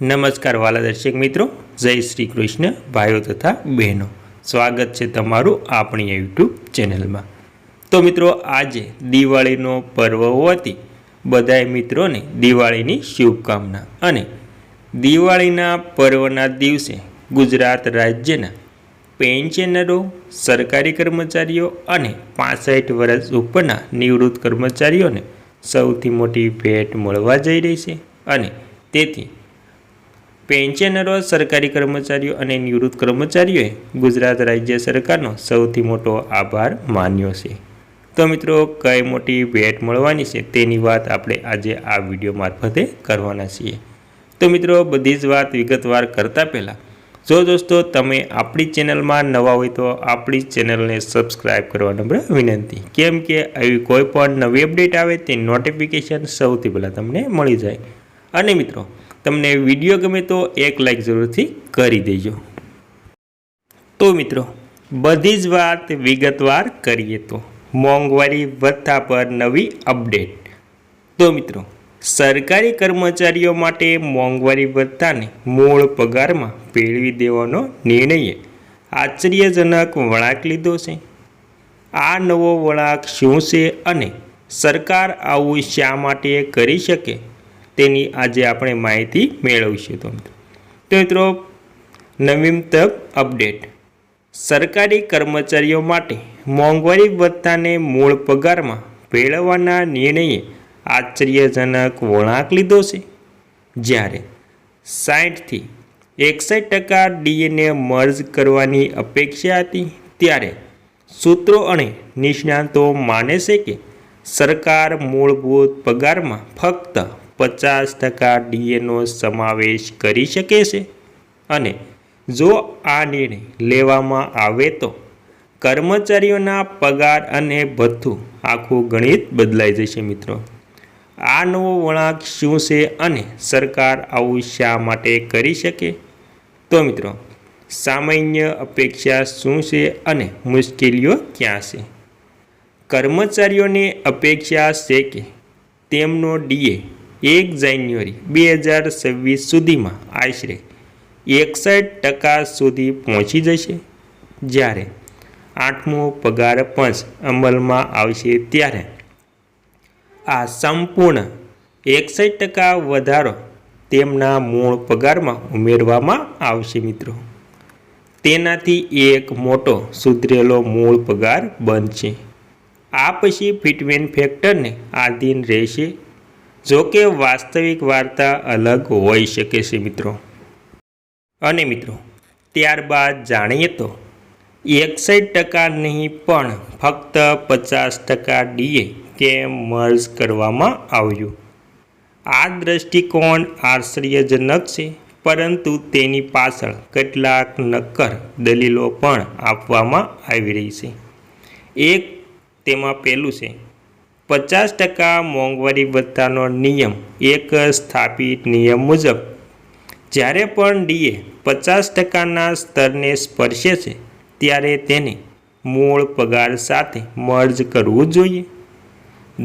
નમસ્કાર વાલા દર્શક મિત્રો, જય શ્રી કૃષ્ણ, ભાઈઓ તથા બહેનો. સ્વાગત છે તમારું આપણી યુટ્યુબ ચેનલમાં. તો મિત્રો, આજે દિવાળીનો પર્વ હોવાથી બધાય મિત્રોને દિવાળીની શુભકામના અને દિવાળીના પર્વના દિવસે ગુજરાત રાજ્યના પેન્શનરો, સરકારી કર્મચારીઓ અને પાસઠ વર્ષ ઉપરના નિવૃત્ત કર્મચારીઓને સૌથી મોટી ભેટ મળવા જઈ રહી છે અને તેથી પેન્શનરો સરકારી કર્મચારીઓ અને નિવૃત્ત કર્મચારીઓએ ગુજરાત રાજ્ય સરકારનો સૌથી મોટો આભાર માન્યો છે. તો મિત્રો, કઈ મોટી ભેટ મળવાની છે તેની વાત આપણે આજે આ વીડિયો મારફતે કરવાના છીએ. તો મિત્રો, બધી જ વાત વિગતવાર કરતાં પહેલાં, જો દોસ્તો તમે આપણી ચેનલમાં નવા હોય તો આપણી ચેનલને સબસ્ક્રાઈબ કરવા નમ્ર વિનંતી. કેમ કે આવી કોઈ પણ નવી અપડેટ આવે તે નોટિફિકેશન સૌથી પહેલાં તમને મળી જાય. અને મિત્રો તમને વીડિયો ગમે તો એક લાઈક જરૂરથી કરી દેજો. તો મિત્રો, બધી જ વાત વિગતવાર કરીએ તો, મોંઘવારી ભથ્થા પર નવી અપડેટ તો મિત્રો, સરકારી કર્મચારીઓ માટે મોંઘવારી ભથ્થાને મૂળ પગારમાં ભેળવી દેવાનો નિર્ણયે આશ્ચર્યજનક વળાંક લીધો છે. આ નવો વળાંક શું છે અને સરકાર આવું શા માટે કરી શકે? તેની આજે આપણે માહિતી મેળવીશું તો તો મિત્રો નવીનતમ અપડેટ. સરકારી કર્મચારીઓ માટે મોંઘવારી ભથ્થાને મૂળ પગારમાં ભેળવવાના નિર્ણયે આશ્ચર્યજનક વળાંક લીધો છે. જ્યારે સાઠથી એકસઠ ટકા ડીએને મર્જ કરવાની અપેક્ષા હતી, ત્યારે સૂત્રો અને નિષ્ણાતો માને છે કે સરકાર મૂળભૂત પગારમાં ફક્ત પચાસ ટકા ડીએનો સમાવેશ કરી શકે છે. અને જો આ નિર્ણય લેવામાં આવે તો કર્મચારીઓના પગાર અને ભથ્થું આખું ગણિત બદલાઈ જશે મિત્રો. આ નવો વળાંક શું છે અને સરકાર આવું શા માટે કરી શકે? તો મિત્રો, સામાન્ય અપેક્ષા શું છે અને મુશ્કેલીઓ ક્યાં છે? કર્મચારીઓની અપેક્ષા છે કે તેમનો ડીએ એક જાન્યુઆરી બે હજાર છવ્વીસ સુધીમાં આશરે એકસઠ ટકા સુધી પહોંચી જશે. જ્યારે આઠમો પગાર પંચ અમલમાં આવશે ત્યારે આ સંપૂર્ણ એકસઠ ટકા વધારો તેમના મૂળ પગારમાં ઉમેરવામાં આવશે મિત્રો. તેનાથી એક મોટો સુધરેલો મૂળ પગાર બનશે. આ પછી ફિટમેન ફેક્ટરને આધીન રહેશે જો કે વાસ્તવિક વાર્તા અલગ હોઈ શકે છે મિત્રો. અને મિત્રો, ત્યારબાદ જાણીએ તો, એકસઠ ટકા નહીં પણ ફક્ત પચાસ ટકા ડીએ કેમ મર્જ કરવામાં આવ્યું. આ દ્રષ્ટિકોણ આશ્ચર્યજનક છે, પરંતુ તેની પાછળ કેટલાક નક્કર દલીલો પણ આપવામાં આવી રહી છે. એક તેમાં પહેલું છે પચાસ ટકા મોંઘવારી ભથ્થાનો નિયમ એક સ્થાપિત નિયમ મુજબ. જ્યારે પણ ડીએ પચાસ ટકાના સ્તરને સ્પર્શે છે, ત્યારે તેને મૂળ પગાર સાથે મર્જ કરવું જોઈએ.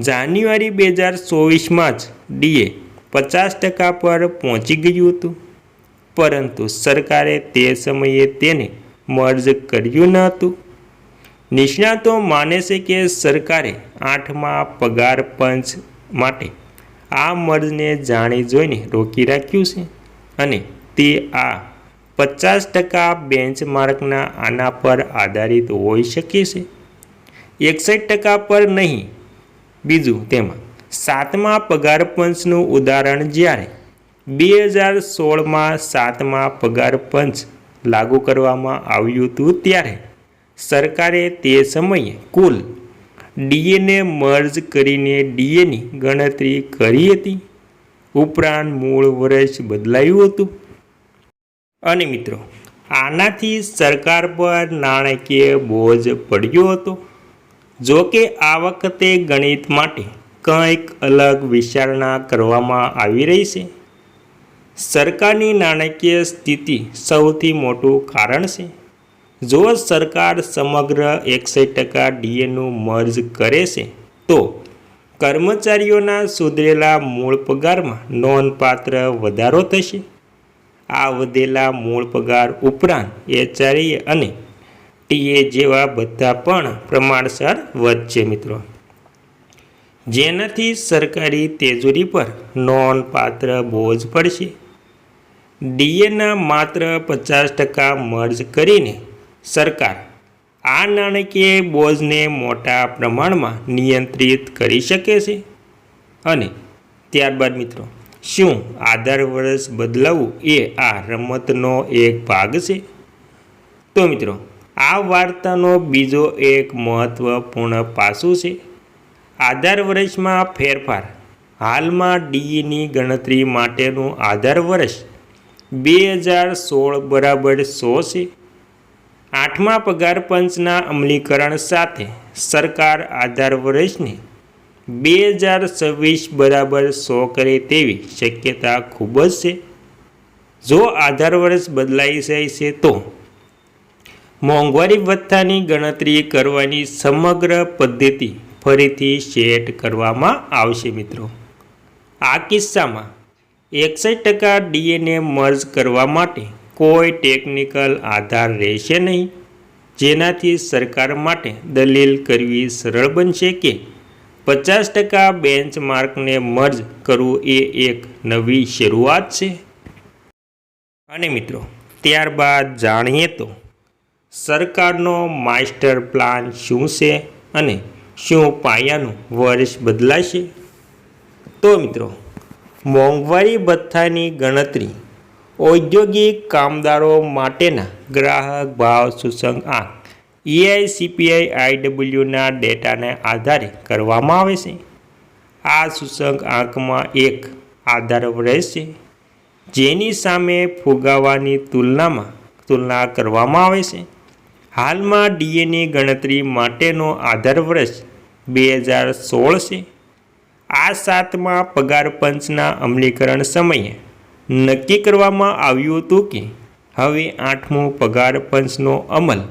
જાન્યુઆરી બે હજાર ચોવીસમાં જ ડીએ પચાસ ટકા પર પહોંચી ગયું હતું, પરંતુ સરકારે તે સમયે તેને મર્જ કર્યું ન હતું. નિષ્ણાતો માને છે કે સરકારે આઠમા પગાર પંચ માટે આ મર્જને જાણી જોઈને રોકી રાખ્યું છે અને તે આ પચાસ ટકા બેન્ચમાર્કના આના પર આધારિત હોઈ શકે છે. એકસઠ ટકા પર નહીં. બીજું તેમાં સાતમા પગાર પંચનું ઉદાહરણ જ્યારે બે હજાર સોળમાં સાતમા પગાર પંચ લાગુ કરવામાં આવ્યું હતું ત્યારે સરકારે તે સમયે કુલ ડીએને મર્જ કરીને ડીએની ગણતરી કરી હતી. ઉપરાંત મૂળ વર્ષ બદલાયું હતું. અને મિત્રો, આનાથી સરકાર પર નાણાકીય બોજ પડ્યો હતો. જો કે આ વખતે ગણિત માટે કંઈક અલગ વિચારણા કરવામાં આવી રહી છે. સરકારની નાણાકીય સ્થિતિ સૌથી મોટું કારણ છે. જો સરકાર સમગ્ર એકસઠ ટકા ડીએનું મર્જ કરે છે, તો કર્મચારીઓના સુધરેલા મૂળ પગારમાં નોંધપાત્ર વધારો થશે. આ વધેલા મૂળ પગાર ઉપરાંત એચઆરએ અને ટીએ જેવા બધા પણ પ્રમાણસર વધશે મિત્રો. જેનાથી સરકારી તેજુરી પર નોંધપાત્ર બોજ પડશે. ડીએના માત્ર પચાસ ટકા મર્જ કરીને સરકાર આ નાણાકીય બોજને મોટા પ્રમાણમાં નિયંત્રિત કરી શકે છે? અને ત્યારબાદ મિત્રો, શું આધાર વર્ષ બદલાવવું એ આ રમતનો એક ભાગ છે? તો મિત્રો, આ વાર્તાનો બીજો એક મહત્વપૂર્ણ પાસું છે. આધાર વર્ષમાં ફેરફાર. હાલમાં ડીની ગણતરી માટેનું આધાર વર્ષ બે હજાર સોળ બરાબર સો છે. આઠમા પગાર પંચના અમલીકરણ સાથે સરકાર આધાર વર્ષને બે હજાર છવ્વીસ બરાબર સો કરે તેવી શક્યતા ખૂબ જ છે. જો આધાર વર્ષ બદલાઈ જાય છે તો મોંઘવારી ભથ્થાની ગણતરી કરવાની સમગ્ર પદ્ધતિ ફરીથી સેટ કરવામાં આવશે મિત્રો. આ કિસ્સામાં એકસઠ ટકા ડીએનએ મર્જ કરવા માટે કોઈ ટેકનિકલ આધાર રહેશે નહીં. જેનાથી સરકાર માટે દલીલ કરવી સરળ બનશે કે પચાસ ટકા બેન્ચમાર્કને મર્જ કરવું એ એક નવી શરૂઆત છે. અને મિત્રો, ત્યારબાદ જાણીએ તો સરકારનો માસ્ટર પ્લાન શું છે અને શું પાયાનું વર્ષ બદલાશે? તો મિત્રો, મોંઘવારી ભથ્થાની ગણતરી ઔદ્યોગિક કામદારો માટેના ગ્રાહક ભાવ સૂચક આંક એઆઈસીપીઆઈ આઈડબ્લ્યુના ડેટાને આધારે કરવામાં આવે છે. આ સૂચક આંકમાં એક આધાર છે જેની સામે ફુગાવાની તુલનામાં તુલના કરવામાં આવે છે. હાલમાં ડીએની ગણતરી માટેનો આધાર વર્ષ બે હજાર સોળ છે. આ સાતમા પગાર પંચના અમલીકરણ સમયે નક્કી કરવામાં આવ્યું હતું કે હવે આઠમો પગાર પંચનો અમલ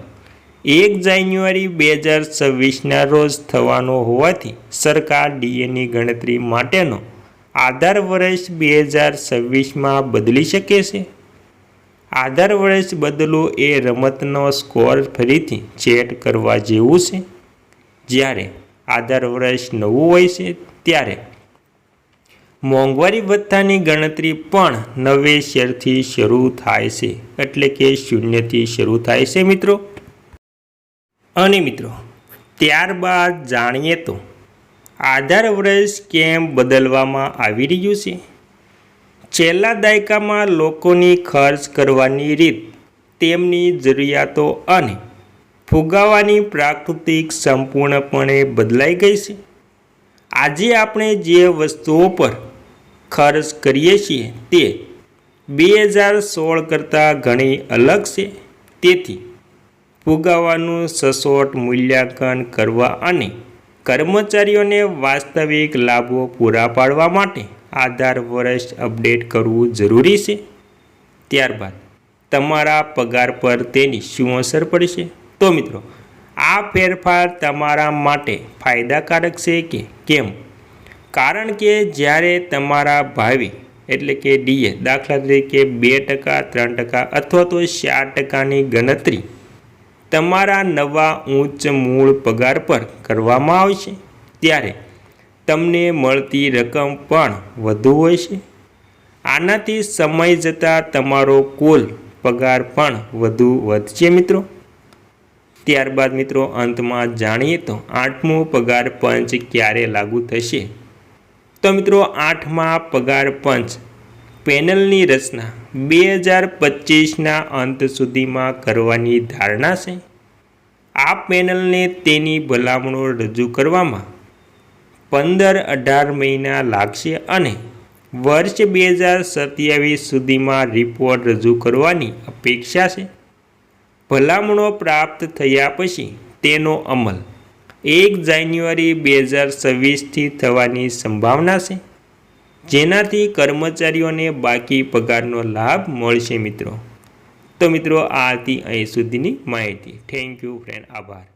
એક જાન્યુઆરી બે હજાર છવ્વીસના રોજ થવાનો હોવાથી સરકાર ડીએની ગણતરી માટેનો આધાર વર્ષ બે હજાર છવ્વીસમાં બદલી શકે છે? આધાર વર્ષ બદલો એ રમતનો સ્કોર ફરીથી ચેટ કરવા જેવું છે? જ્યારે આધાર વર્ષ નવું હોય છે, ત્યારે મોંઘવારી ભથ્થાની ગણતરી પણ નવેસરથી શરૂ થાય છે. એટલે કે શૂન્યથી શરૂ થાય છે મિત્રો. અને મિત્રો, ત્યારબાદ જાણીએ તો, આધાર વર્ષ કેમ બદલવામાં આવી રહ્યું છે? છેલ્લા દાયકામાં લોકોની ખર્ચ કરવાની રીત, તેમની જરૂરિયાતો અને ફુગાવાની પ્રાકૃતિક સંપૂર્ણપણે બદલાઈ ગઈ છે. આજે આપણે જે વસ્તુઓ પર ખર્ચ કરીએ છીએ તે બે હજાર સોળ કરતાં ઘણી અલગ છે. તેથી ફુગાવાનું સચોટ મૂલ્યાંકન કરવા અને કર્મચારીઓને વાસ્તવિક લાભો પૂરા પાડવા માટે આધાર વર્ષ અપડેટ કરવું જરૂરી છે. ત્યારબાદ તમારા પગાર પર તેની શું અસર પડશે? તો મિત્રો, આ ફેરફાર તમારા માટે ફાયદાકારક છે કે કેમ? કારણ કે જ્યારે તમારા ભાવિ, એટલે કે ડીએ, દાખલા તરીકે બે ટકા, ત્રણ ટકા અથવા તો ચાર ટકાની ગણતરી તમારા નવા ઉચ્ચ મૂળ પગાર પર કરવામાં આવશે, ત્યારે તમને મળતી રકમ પણ વધુ હોય છે. આનાથી સમય જતાં તમારો કુલ પગાર પણ વધુ વધશે મિત્રો. ત્યારબાદ મિત્રો અંતમાં જાણીએ તો આઠમું પગાર પંચ ક્યારે લાગુ થશે? તો મિત્રો આઠમાં પગાર પંચ. પેનલની રચના બે હજાર પચીસના અંત સુધીમાં કરવાની ધારણા છે. આ પેનલને તેની ભલામણો રજૂ કરવામાં પંદર અઢાર મહિના લાગશે અને વર્ષ બે હજાર સત્યાવીસ સુધીમાં રિપોર્ટ રજૂ કરવાની અપેક્ષા છે. ભલામણો પ્રાપ્ત થયા પછી તેનો અમલ એક જાન્યુઆરી બે હજાર છવ્વીસથી થવાની સંભાવના છે. જેનાથી કર્મચારીઓને બાકી પગારનો લાભ મળશે મિત્રો. તો મિત્રો આ હતી અહીં સુધીની માહિતી. થેન્ક યુ ફ્રેન્ડ આભાર.